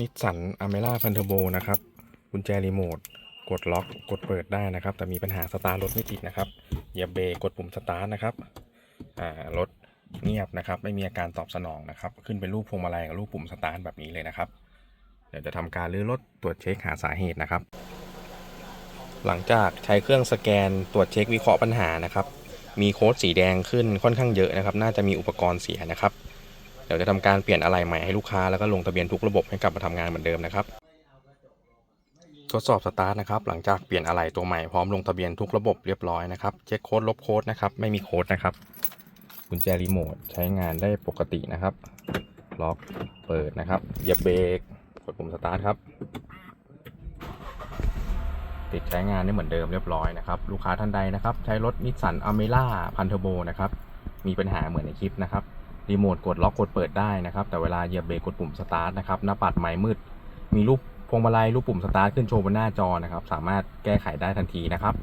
นิสสันอเมร่าพันเทอร์โบนะครับกุญแจรีโมทกดล็อกกดเปิดได้นะครับ แต่มีปัญหาสตาร์ทรถไม่ติดนะครับเหยียบเบรกกดปุ่มสตาร์ทนะครับอ่ารถเงียบนะครับ ไม่มีอาการตอบสนองนะครับ ขึ้นเป็นรูปพวงมาลัยกับรูปปุ่มสตาร์ทแบบนี้เลยนะครับ เดี๋ยวจะทำการรื้อรถตรวจเช็คหาสาเหตุนะครับ หลังจากใช้เครื่องสแกนตรวจเช็ควิเคราะห์ปัญหานะครับ มีโค้ดสีแดงขึ้นค่อนข้างเยอะนะครับ น่าจะมีอุปกรณ์เสียนะครับ เดี๋ยวจะทำการเปลี่ยนอะไหล่ใหม่ให้ลูกค้าแล้วก็ลงทะเบียนทุกระบบให้กลับมาทำงานเหมือนเดิมนะครับ ทดสอบสตาร์ทนะครับ หลังจากเปลี่ยนอะไหล่ตัวใหม่พร้อมลงทะเบียนทุกระบบเรียบร้อยนะครับ เช็คโค้ดลบโค้ดนะครับ ไม่มีโค้ดนะครับ กุญแจรีโมทใช้งานได้ปกตินะครับ ล็อก เปิดนะครับ เหยียบเบรก กดปุ่มสตาร์ทครับ ติดใช้งานได้เหมือนเดิมเรียบร้อยนะครับ ลูกค้าท่านใดนะครับ ใช้รถนิสสันอเมร่าพันเทอร์โบนะครับ มีปัญหาเหมือนในคลิปนะครับ รีโมทกดล็อกกดเปิดได้นะครับ แต่เวลาเหยียบเบรกกดปุ่มสตาร์ทนะครับ หน้าปัดไม้มืด มีรูปพวงมาลัยรูปปุ่มสตาร์ทขึ้นโชว์บนหน้าจอนะครับ สามารถแก้ไขได้ทันทีนะครับ